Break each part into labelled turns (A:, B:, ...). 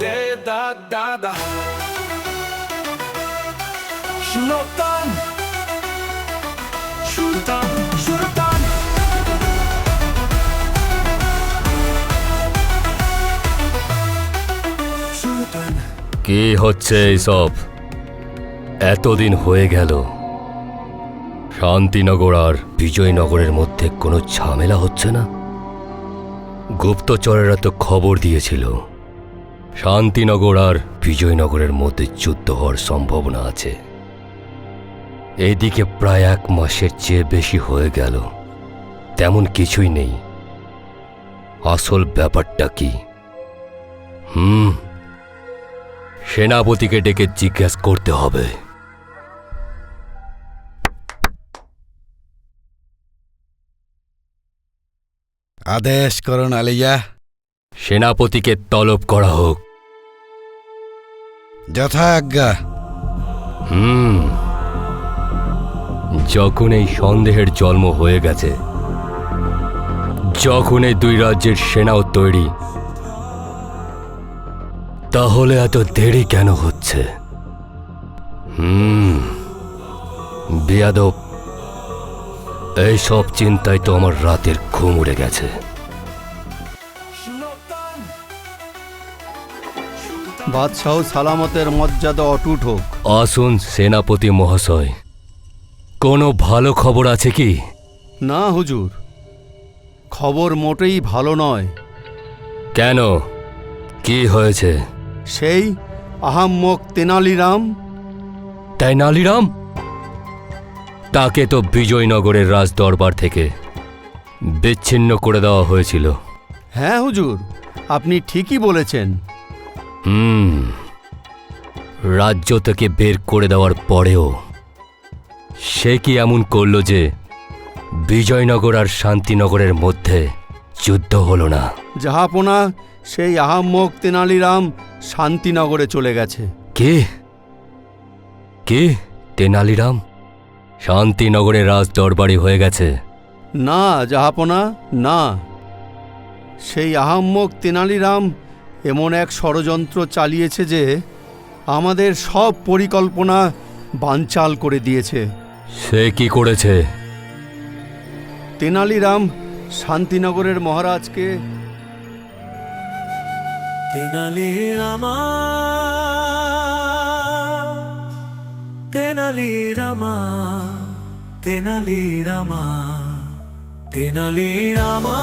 A: De da da da Şunotan Şuradan Şuradan Şuradan
B: কি হচ্ছে এইসব এতদিন হয়ে গেল। শান্তিনগর আর বিজয়নগরের মধ্যে কোনো ঝামেলা হচ্ছে না? গুপ্তচরেরা তো খবর দিয়েছিল, শান্তিনগর আর বিজয়নগরের মধ্যে যুদ্ধ হওয়ার সম্ভাবনা আছে। এইদিকে প্রায় এক মাসের চেয়ে বেশি হয়ে গেল, তেমন কিছুই নেই। আসল ব্যাপারটা কি? হুম, সেনাপতিকে ডেকে জিজ্ঞেস করতে হবে।
C: আদেশ করুন আলিয়া।
B: সেনাপতিকে তলব করা হোক।
C: যথা আজ্ঞা
B: হুম। যখন এই সন্দেহের জন্ম হয়ে গেছে যখন এই দুই রাজ্যের সেনাও তৈরি তাহলে এত দেরি কেন হচ্ছে? হুম। বেয়াদব। এই সব চিন্তায় তো আমার রাতের ঘুম উড়ে গেছে।
D: বাদশাহ সালামতের মর্যাদা অটুট হোক।
B: আসুন সেনাপতি মহাশয়। কোনো ভালো খবর আছে কি?
D: না হুজুর। খবর মোটেই ভালো নয়।
B: কেন? কি হয়েছে?
D: সেই আহাম্মক তেনালিরাম।
B: তাই নালিরাম তাকে তো বিজয়নগরের রাজদরবার থেকে বিচ্ছিন্ন করে দেওয়া হয়েছিল।
D: হ্যাঁ হুজুর আপনি ঠিকই বলেছেন।
B: হুম রাজ্য থেকে বের করে দেওয়ার পরেও সে কি এমন করল যে বিজয়নগর আর শান্তিনগরের মধ্যে যুদ্ধ হলো না?
D: জাহাপনা সেই আহাম্মক তেনালিরাম শান্তিনগরে চলে গেছে।
B: কে? কে তেনালিরাম? শান্তিনগরের রাজ দরবারি হয়ে গেছে।
D: না জাহাপনা না। সেই আহাম্মক তেনালিরাম এমন এক ষড়যন্ত্র চালিয়েছে যে আমাদের সব পরিকল্পনা বানচাল করে দিয়েছে।
B: সে কি করেছে?
D: তেনালিরাম শান্তিনগরের মহারাজকে
A: Tenali Rama Tenali Rama Tenali Rama Tenali Rama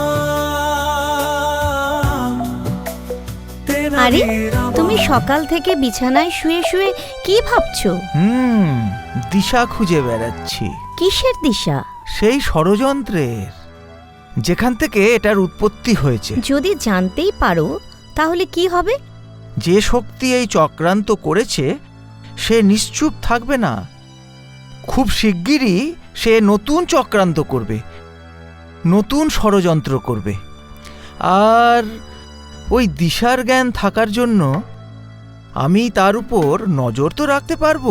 E: আরে তুমি সকাল থেকে বিছানায় শুয়ে শুয়ে কি ভাবছ?
F: হুম দিশা খুঁজে বেড়াচ্ছি।
E: কিসের দিশা?
F: সেই ষড়যন্ত্রের যেখান থেকে এটার উৎপত্তি হয়েছে।
E: যদি জানতেই পারো তাহলে কি হবে?
F: যে শক্তি এই চক্রান্ত করেছে সে নিশ্চুপ থাকবে না। খুব শিগগিরই সে নতুন চক্রান্ত করবে, নতুন ষড়যন্ত্র করবে। আর ওই দিশার জ্ঞান থাকার জন্য আমি তার উপর নজর তো রাখতে পারব।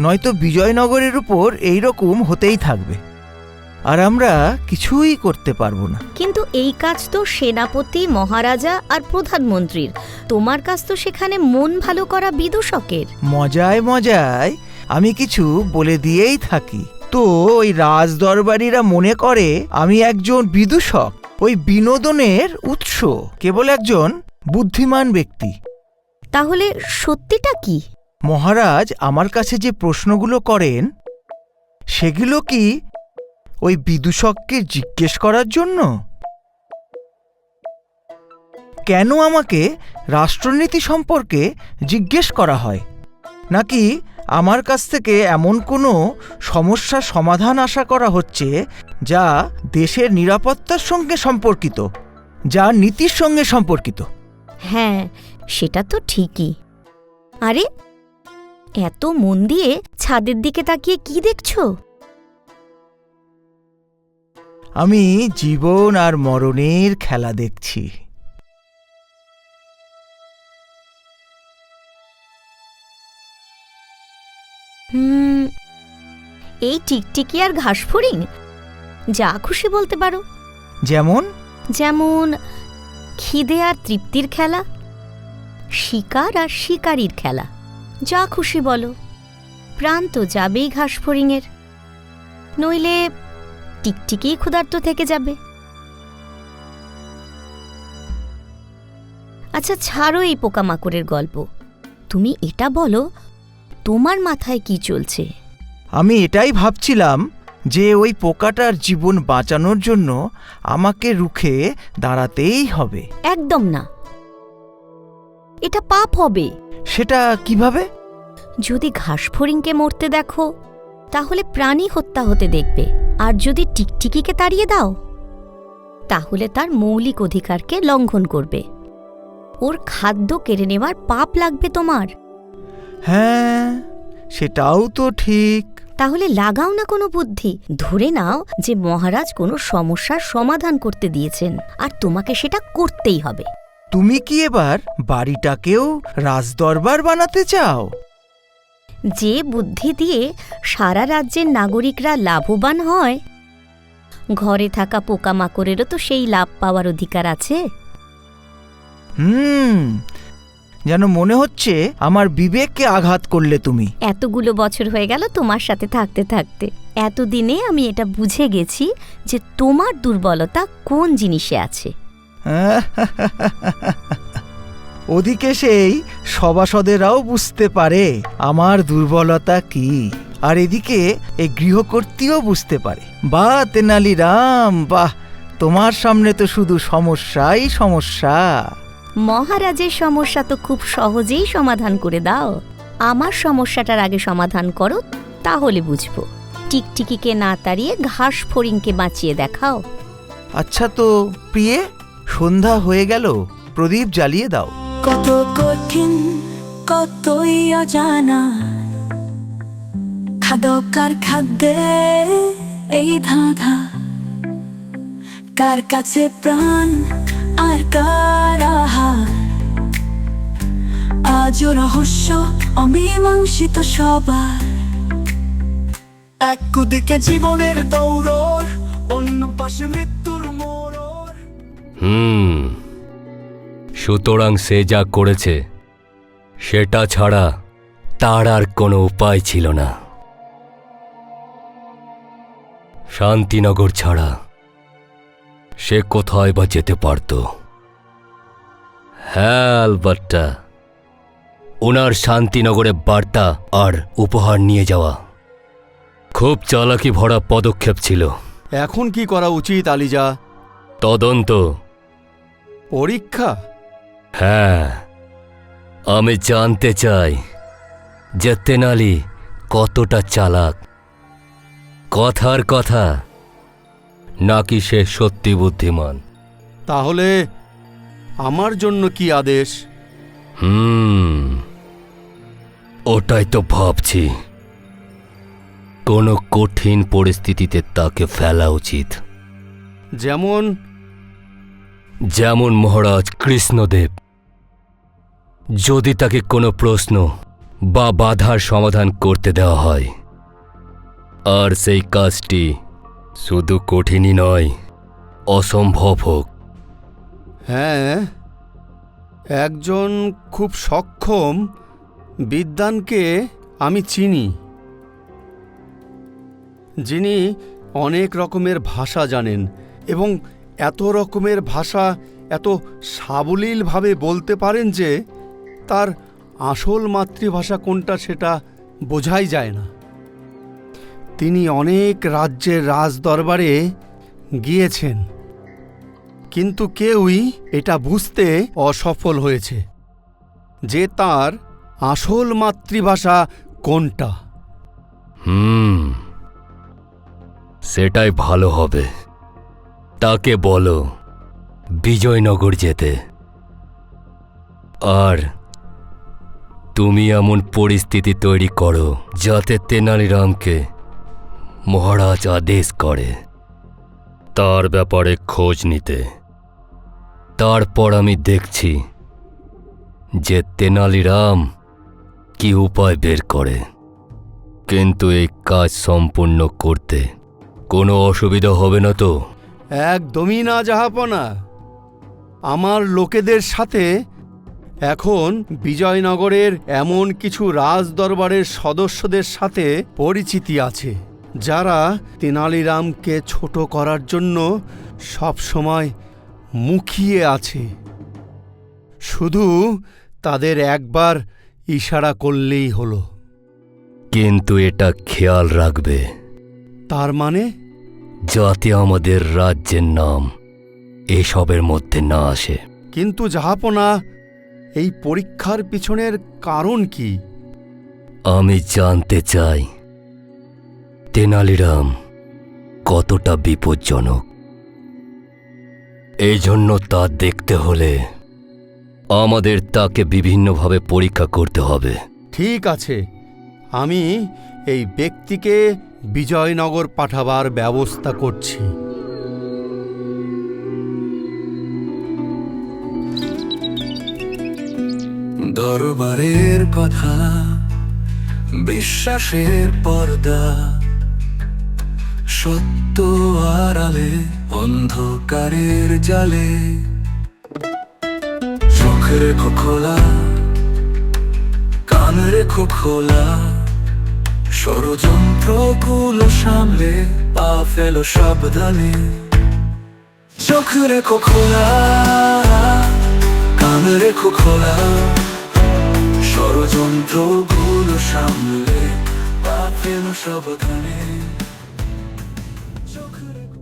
F: নয়তো বিজয়নগরের উপর এই রকম হতেই থাকবে। আর আমরা কিছুই করতে পারব না।
E: কিন্তু এই কাজ তো সেনাপতি মহারাজা আর প্রধানমন্ত্রীর। তোমার কাজ তো সেখানে মন ভালো করা বিদূষকের।
F: মজায় মজায় আমি কিছু বলে দিয়েই থাকি। তো ওই রাজদরবারীরা মনে করে আমি একজন বিদূষক। ওই বিনোদনের উৎস কেবল একজন বুদ্ধিমান ব্যক্তি।
E: তাহলে সত্যিটা কি?
F: মহারাজ আমার কাছে যে প্রশ্নগুলো করেন সেগুলো কি ওই বিদূষককে জিজ্ঞেস করার জন্য? কেন আমাকে রাষ্ট্রনীতি সম্পর্কে জিজ্ঞেস করা হয়? নাকি আমার কাছ থেকে এমন কোনো সমস্যার সমাধান আশা করা হচ্ছে যা দেশের নিরাপত্তার সঙ্গে সম্পর্কিত, যা নীতির সঙ্গে সম্পর্কিত?
E: হ্যাঁ সেটা তো ঠিকই। আরে, এত মন দিয়ে ছাদের দিকে তাকিয়ে কি দেখছ?
F: আমি জীবন আর মরণের খেলা দেখছি।
E: হুম এই টিকটিকি আর ঘাস ফড়িং যা খুশি বলতে পারো।
F: যেমন?
E: যেমন খিদে আর তৃপ্তির খেলা শিকার আর শিকারীর খেলা যা খুশি বলো। প্রাণ তো যাবেই ঘাস ফড়িংয়ের। নইলে টিকটিকিই ক্ষুধার্ত থেকে যাবে। আচ্ছা ছাড়ো এই পোকামাকড়ের গল্প। তুমি এটা বলো তোমার মাথায় কি চলছে?
F: আমি এটাই ভাবছিলাম যে ওই পোকাটার জীবন বাঁচানোর জন্য আমাকে রুখে দাঁড়াতেই হবে।
E: একদম না। এটা পাপ হবে।
F: সেটা কীভাবে?
E: যদি ঘাসফড়িংকে মরতে দেখো তাহলে প্রাণী হত্যা হতে দেখবে। আর যদি টিকটিকিকে তাড়িয়ে দাও তাহলে তার মৌলিক অধিকারকে লঙ্ঘন করবে। ওর খাদ্য কেড়ে নেওয়ার পাপ লাগবে তোমার।
F: হ্যাঁ সেটাও তো ঠিক।
E: তাহলে লাগাও না কোনো বুদ্ধি। ধরে নাও যে মহারাজ কোনো সমস্যার সমাধান করতে দিয়েছেন আর তোমাকে সেটা করতেই হবে।
F: তুমি কি এবার বাড়িটাকেও রাজদরবার বানাতে চাও?
E: যে বুদ্ধি দিয়ে সারা রাজ্যের নাগরিকরা লাভবান হয়। ঘরে থাকা পোকামাকড়েরও তো সেই লাভ পাওয়ার অধিকার আছে।
F: হুম যেন মনে হচ্ছে আমার বিবেককে আঘাত করলে তুমি।
E: এতগুলো বছর হয়ে গেল তোমার সাথে থাকতে থাকতে। এতদিনে আমি এটা বুঝে গেছি যে তোমার দুর্বলতা কোন জিনিসে আছে।
F: ওদিকে সেই সভাসদেরাও বুঝতে পারে আমার দুর্বলতা কি। আর এদিকে এই গৃহকর্তীও বুঝতে পারে। বা তেনালি রাম বাহ তোমার সামনে তো শুধু সমস্যাই সমস্যা।
E: মহারাজের সমস্যা তো খুব সহজেই সমাধান করে দাও। আমার সমস্যাটার আগে সমাধান করো তাহলে বুঝব। টিকটিকিকে না তাড়িয়ে ঘাস ফড়িংকে বাঁচিয়ে দেখাও।
F: আচ্ছা তো প্রিয়ে সন্ধ্যা হয়ে গেল প্রদীপ জ্বালিয়ে দাও।
A: কত কঠিন, কতই অজানা। খাদকার খাদ্যে এই ধাঁধা। কার কাছে প্রাণ, আর কার আজও রহস্য অমীমাংসিত সবার। এক একদিকে জীবনের দৌড়র অন্য পাশে মৃত্যুর মোড়র
B: হুম। সুতরাং সে যা করেছে সেটা ছাড়া তার আর কোনো উপায় ছিল না। শান্তিনগর ছাড়া সে কোথায় বা যেতে পারত? হ্যাঁ আলবাট্টা ওনার শান্তিনগরে বার্তা আর উপহার নিয়ে যাওয়া। খুব চালাকি ভরা পদক্ষেপ ছিল।
D: এখন কি করা উচিত আলিজা?
B: তদন্ত।
D: পরীক্ষা?
B: হ্যাঁ। আমি জানতে চাই যে তেনালি কতটা চালাক। কথার কথা নাকি সে সত্যি বুদ্ধিমান?
D: তাহলে আমার জন্য কি আদেশ?
B: হুম ওটাই তো ভাবছি। কোনো কঠিন পরিস্থিতিতে তাকে ফেলা উচিত।
D: যেমন?
B: যেমন মহারাজ কৃষ্ণদেব। যদি তাকে কোনো প্রশ্ন বা বাধার সমাধান করতে দেওয়া হয়, আর সেই কাজটি শুধু কঠিনই নয়, অসম্ভব হোক।
D: হ্যাঁ একজন খুব সক্ষম বিদ্বানকে আমি চিনি, যিনি অনেক রকমের ভাষা জানেন এবং এত রকমের ভাষা এত সাবলীলভাবে বলতে পারেন যে তার আসল মাতৃভাষা কোনটা সেটা বোঝাই যায় না। তিনি অনেক রাজ্যের রাজদরবারে গিয়েছেন, কিন্তু কেউই এটা বুঝতে অসফল হয়েছে যে তার আসল মাতৃভাষা কোনটা।
B: হুম, সেটাই ভালো হবে। তাকে বলো, বিজয়নগর যেতে। আর তুমি এমন পরিস্থিতি তৈরি করো যাতে তেনালিরামকে মহারাজ আদেশ করে। তার ব্যাপারে খোঁজ নিতে। তারপর আমি দেখছি যে তেনালিরাম কি উপায় বের করে। কিন্তু এই কাজ সম্পূর্ণ করতে কোনো অসুবিধা হবে না তো?
D: একদমই না, জাহাপনা। আমার লোকেদের সাথে এখন বিজয়নগরের এমন কিছু রাজদরবারের সদস্যদের সাথে পরিচিতি আছে যারা তেনালিরামকে ছোট করার জন্য সবসময় মুখিয়ে আছে। শুধু তাদের একবার ইশারা করলেই হলো।
B: কিন্তু এটা খেয়াল রাখবে।
D: তার মানে?
B: যাতে আমাদের রাজ্যের নাম এসবের মধ্যে না আসে।
D: কিন্তু জাহাপনা এই পরীক্ষার পিছনের কারণ কি?
B: আমি জানতে চাই তেনালিরাম কতটা বিপজ্জনক। এই জন্য তা দেখতে হলে আমাদের তাকে বিভিন্নভাবে পরীক্ষা করতে হবে।
D: ঠিক আছে। আমি এই ব্যক্তিকে বিজয়নগর পাঠাবার ব্যবস্থা করছি।
A: দরবারের কথা, বিশ্বাসের পর্দা। সত্য আড়ালে, অন্ধকারের জালে। চোখ রেখো খোলা কান রেখো খোলা ষড়যন্ত্রগুলো সামলে, পা ফেলো সাবধানে। চোখ রেখো খোলা কান রেখো খোলা সামলে সাবধানে।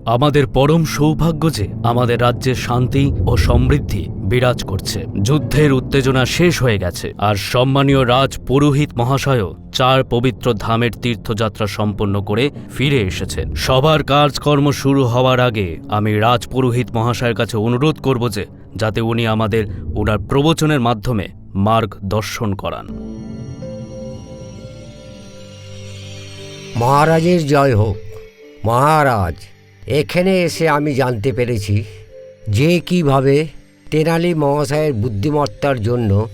G: আমাদের পরম সৌভাগ্য যে আমাদের রাজ্যে শান্তি ও সমৃদ্ধি বিরাজ করছে। যুদ্ধের উত্তেজনা শেষ হয়ে গেছে। আর সম্মানীয় রাজ পুরোহিত মহাশয়ও চার পবিত্র ধামের তীর্থযাত্রা সম্পন্ন করে ফিরে এসেছেন সবার কাজকর্ম শুরু হওয়ার আগে আমি রাজ পুরোহিত মহাশয়ের কাছে অনুরোধ করব যে, যাতে উনি আমাদের ওনার প্রবচনের মাধ্যমে মার্গ দর্শন করান।
H: মহারাজের জয় হোক। মহারাজ, এখানে এসে আমি জানতে পেরেছি যে কীভাবে তেনালি মহাশয়ের বুদ্ধিমত্তার জন্য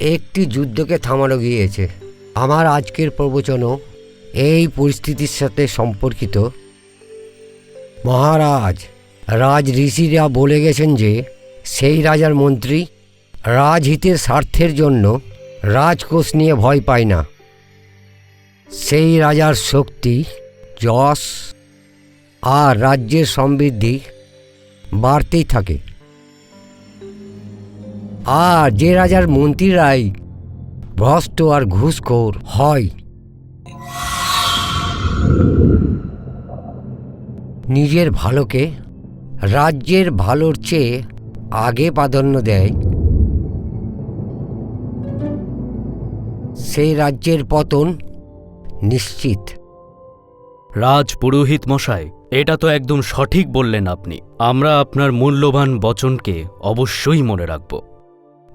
H: একটি যুদ্ধকে থামানো গিয়েছে। আমার আজকের প্রবচনও এই পরিস্থিতির সাথে সম্পর্কিত। মহারাজ, রাজ ঋষিরা বলে গেছেন যে, সেই রাজার মন্ত্রী রাজহিতের স্বার্থের জন্য রাজকোষ নিয়ে ভয় পায় না। সেই রাজার শক্তি, যশ আর রাজ্যের সমৃদ্ধি বাড়তেই থাকে। আর যে রাজার মন্ত্রীরাই ভ্রষ্ট আর ঘুষখোর হয়, নিজের ভালোকে রাজ্যের ভালোর চেয়ে আগে প্রাধান্য দেয়। সেই রাজ্যের পতন নিশ্চিত।
G: রাজ পুরোহিত মশাই এটা তো একদম সঠিক বললেন আপনি। আমরা আপনার মূল্যবান বচনকে অবশ্যই মনে রাখব।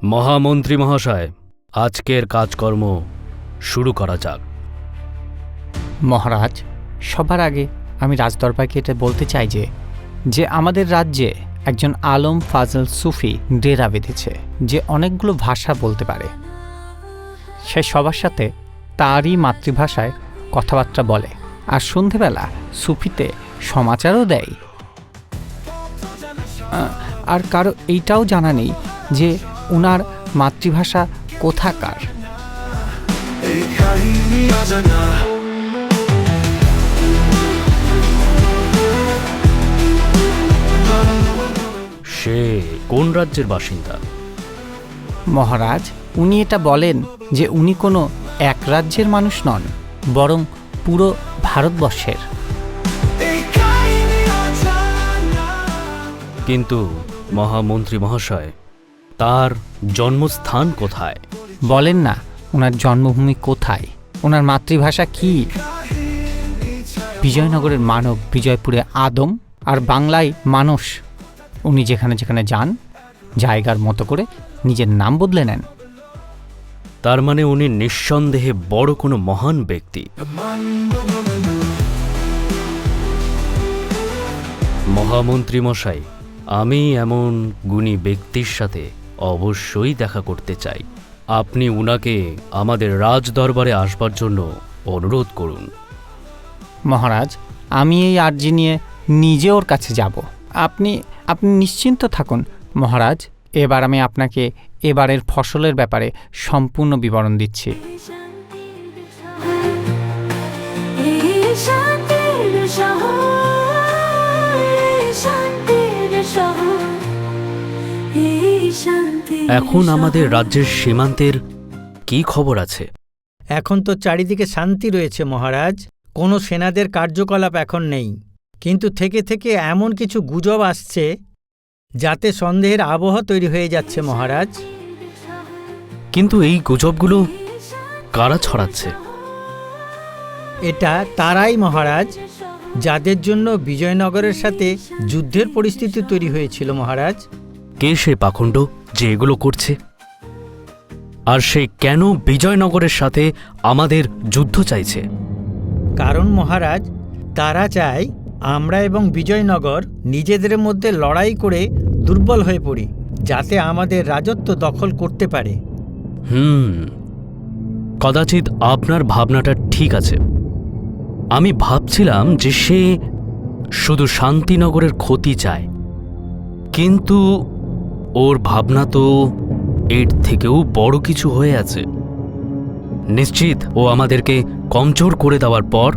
G: মহামন্ত্রী মহাশয় আজকের কাজকর্ম শুরু করা যাক।
I: মহারাজ সবার আগে আমি রাজদরবারকে এটা বলতে চাই যে যে আমাদের রাজ্যে একজন আলম ফাজল সুফি ডেরা বেঁধেছে যে অনেকগুলো ভাষা বলতে পারে। সে সবার সাথে তারই মাতৃভাষায় কথাবার্তা বলে। আর সন্ধেবেলা সুফিতে সমাচারও দেয়। আর কারও এইটাও জানা নেই যে ওনার মাতৃভাষা কোথাকার।
G: সে কোন রাজ্যের বাসিন্দা?
I: মহারাজ উনি এটা বলেন যে উনি কোনো এক রাজ্যের মানুষ নন বরং পুরো ভারতবর্ষের।
G: কিন্তু মহামন্ত্রী মহাশয় তার জন্মস্থান কোথায়?
I: বলেন না ওনার জন্মভূমি কোথায়? ওনার মাতৃভাষা কি? বিজয়নগরের মানব বিজয়পুরে আদম আর বাংলায় মানুষ। উনি যেখানে যেখানে যান জায়গার মতো করে নিজের নাম বদলে নেন।
G: তার মানে উনি নিঃসন্দেহে বড় কোনো মহান ব্যক্তি। মহামন্ত্রী মশাই আমি এমন গুণী ব্যক্তির সাথে অবশ্যই দেখা করতে চাই। আপনি উনাকে আমাদের রাজ দরবারে আসবার জন্য অনুরোধ করুন।
J: মহারাজ, আমি এই আর্জি নিয়ে নিজে ওর কাছে যাব। আপনি আপনি নিশ্চিন্ত থাকুন, মহারাজ। এবার আমি আপনাকে এবারের ফসলের ব্যাপারে সম্পূর্ণ বিবরণ দিচ্ছি।
G: এখন আমাদের রাজ্যের সীমান্তের কি খবর আছে?
K: এখন তো চারিদিকে শান্তি রয়েছে মহারাজ। কোনো সেনাদের কার্যকলাপ এখন নেই। কিন্তু থেকে থেকে এমন কিছু গুজব আসছে যাতে সন্দেহের আবহ তৈরি হয়ে যাচ্ছে মহারাজ।
G: কিন্তু এই গুজবগুলো কারা ছড়াচ্ছে?
K: এটা তারাই মহারাজ যাদের জন্য বিজয়নগরের সাথে যুদ্ধের পরিস্থিতি তৈরি হয়েছিল মহারাজ।
G: কে সে পাখণ্ড যে এগুলো করছে? আর সে কেন বিজয়নগরের সাথে আমাদের যুদ্ধ চাইছে?
K: কারণ মহারাজ তারা চায় আমরা এবং বিজয়নগর নিজেদের মধ্যে লড়াই করে দুর্বল হয়ে পড়ি যাতে আমাদের রাজত্ব দখল করতে পারে।
G: হুম কদাচিৎ আপনার ভাবনাটা ঠিক আছে। আমি ভাবছিলাম যে সে শুধু শান্তিনগরের ক্ষতি চায় কিন্তু ওর ভাবনা তো এর থেকেও বড় কিছু হয়ে আছে। নিশ্চিত ও আমাদেরকে কমজোর করে দেওয়ার পর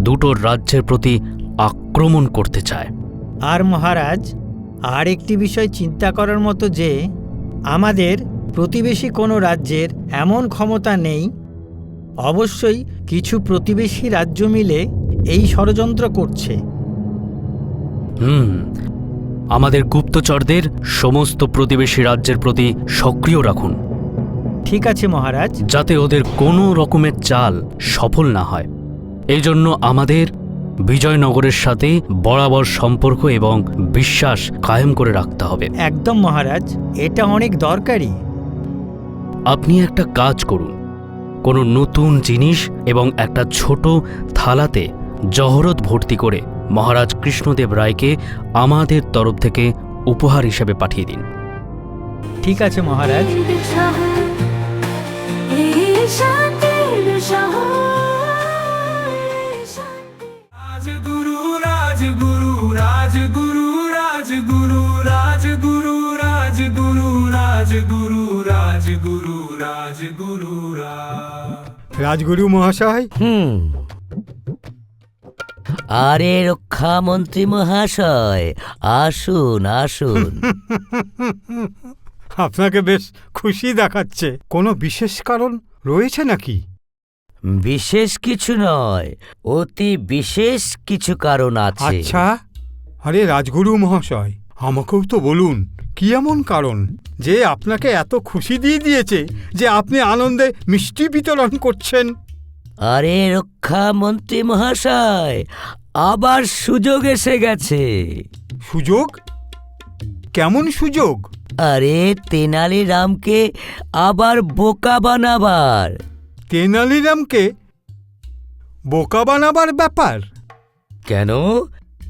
G: দুটোর রাজ্যের প্রতি আক্রমণ করতে চায়।
K: আর মহারাজ আর একটি বিষয় চিন্তা করার মতো যে আমাদের প্রতিবেশী কোনো রাজ্যের এমন ক্ষমতা নেই। অবশ্যই কিছু প্রতিবেশী রাজ্য মিলে এই ষড়যন্ত্র করছে।
G: হুম আমাদের গুপ্তচরদের সমস্ত প্রতিবেশী রাজ্যের প্রতি সক্রিয় রাখুন।
K: ঠিক আছে মহারাজ।
G: যাতে ওদের কোনো রকমের চাল সফল না হয়। এই জন্য আমাদের বিজয়নগরের সাথে বরাবর সম্পর্ক এবং বিশ্বাস কায়েম করে রাখতে হবে।
K: একদম মহারাজ এটা অনেক দরকারি।
G: আপনি একটা কাজ করুন। কোনো নতুন জিনিস এবং একটা ছোট থালাতে জহরত ভর্তি করে মহারাজ কৃষ্ণদেব রায়কে আমাদের তরফ থেকে উপহার হিসেবে পাঠিয়ে দিন।
K: ঠিক আছে মহারাজ।
A: রাজগুরু রাজগুরু রাজগুরু রাজগুরু রাজগুরু রাজগুরু রাজগুরু রাজগুরু রাজগুরু
L: মহাশয়
M: হুম। আরে রক্ষা মন্ত্রী মহাশয় আসুন আসুন।
L: আপনাকে বেশ খুশি দেখাচ্ছে। কোনো বিশেষ কারণ রয়েছে নাকি?
M: বিশেষ কিছু নয় অতি বিশেষ কিছু কারণ আছে।
L: আচ্ছা আরে রাজগুরু মহাশয় আমাকেও তো বলুন কি এমন কারণ যে আপনাকে এত খুশি দিয়ে দিয়েছে যে আপনি আনন্দে মিষ্টি বিতরণ করছেন?
M: আরে রক্ষা মন্ত্রী মহাশয় আবার সুযোগ এসে গেছে।
L: সুযোগ? কেমন সুযোগ?
M: আরে তেনালি রামকে আবার বোকা বানাবার।
L: তেনালিরামকে বোকা বানাবার ব্যাপার?
M: কেন?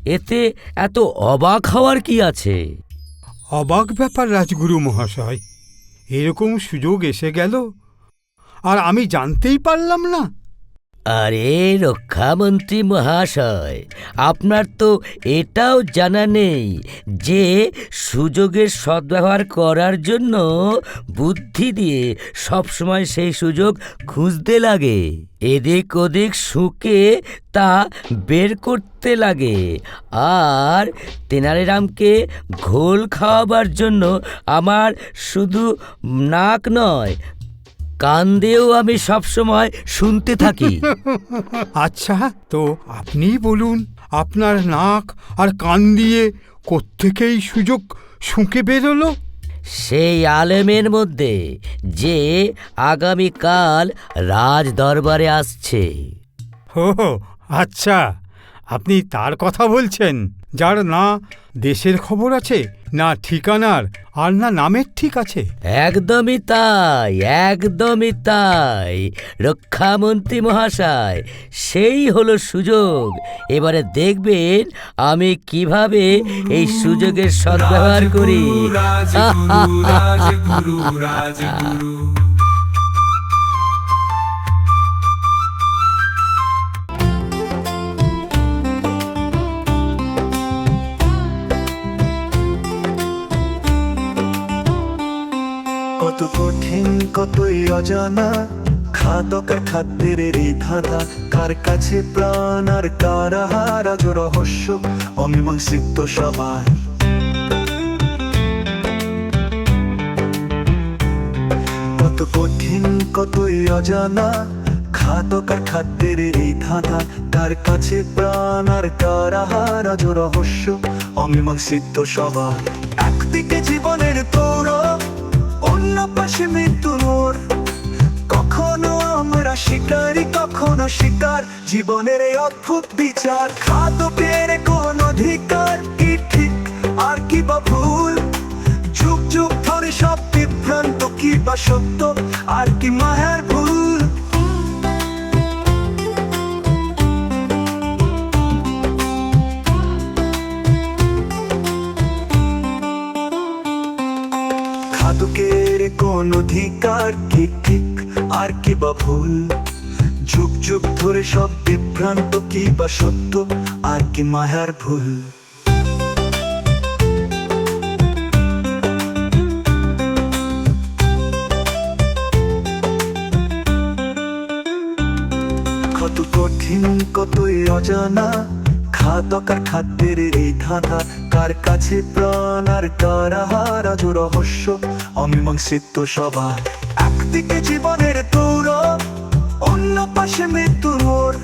M: এতে এত অবাক হওয়ার কি আছে?
L: অবাক ব্যাপার রাজগুরু মহাশয়। এরকম সুযোগ এসে গেল আর আমি জানতেই পারলাম না।
M: আরে রক্ষামন্ত্রী মহাশয়, আপনার তো এটাও জানা নেই যে সুযোগের সদ্ব্যবহার করার জন্য বুদ্ধি দিয়ে সবসময় সেই সুযোগ খুঁজতে লাগে। এদিক ওদিক শুকে তা বের করতে লাগে। আর তেনালিরামকে ঘোল খাওয়াবার জন্য আমার শুধু নাক নয় কান দিয়েও আমি সবসময় শুনতে থাকি।
L: আচ্ছা তো আপনিই বলুন আপনার নাক আর কান দিয়ে কোত্থেকেই সুযোগ শুঁকে বেরোলো?
M: সেই আলেমের মধ্যে যে আগামীকাল রাজ দরবারে আসছে
L: হো, আচ্ছা আপনি তার কথা বলছেন যার না দেশের খবর আছে? না ঠিকানার আর না নামের ঠিক আছে।
M: একদমই তাই একদমই তাই। রক্ষামন্ত্রী মহাশয় সেই হলো সুযোগ। এবারে দেখবেন আমি কীভাবে এই সুযোগের সদ্ব্যবহার করি।
A: রাজগুরু রাজগুরু রাজগুরু অজানা খাদকার খাদ্যের এই কার কাছে প্রাণ আর কার আহার আজ রহস্য অমীমাংসিত সবাই কত কঠিন, কতই অজানা। খাদকার খাদ্যের এই ধাঁধা কার কাছে প্রাণ আর কার আহার আজ রহস্য অমীমাংসিত সবার। একদিকে জীবনের শিকার, জীবনের এই অদ্ভুত বিচার। খাদকের কোন অধিকার কি ঠিক, আর কি বা ভুল? যুগ যুগ ধরে সব বিভ্রান্ত, কি বা সত্য, আর কি মায়ার ভুল? খাদকের কোন অধিকার কি ঠিক, আর কি বা ভুল? যুগ ধরে সব বিভ্রান্ত, কি বা সত্য? আর কি মায়ার ভুল? কত কঠিন, কতই অজানা। খাদকার খাদ্যের এই ধাঁধা, কার কাছে প্রাণ আর কার রহস্য, অমীমাংসিত সবার। একদিকে জীবনের দৌড় অন্য পাশে মৃত্যুর ওর।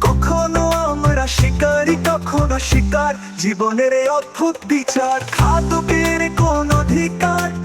A: কখনো আমরা শিকারি, কখনো শিকার। জীবনের অদ্ভুত বিচার খাদকের কোন অধিকার।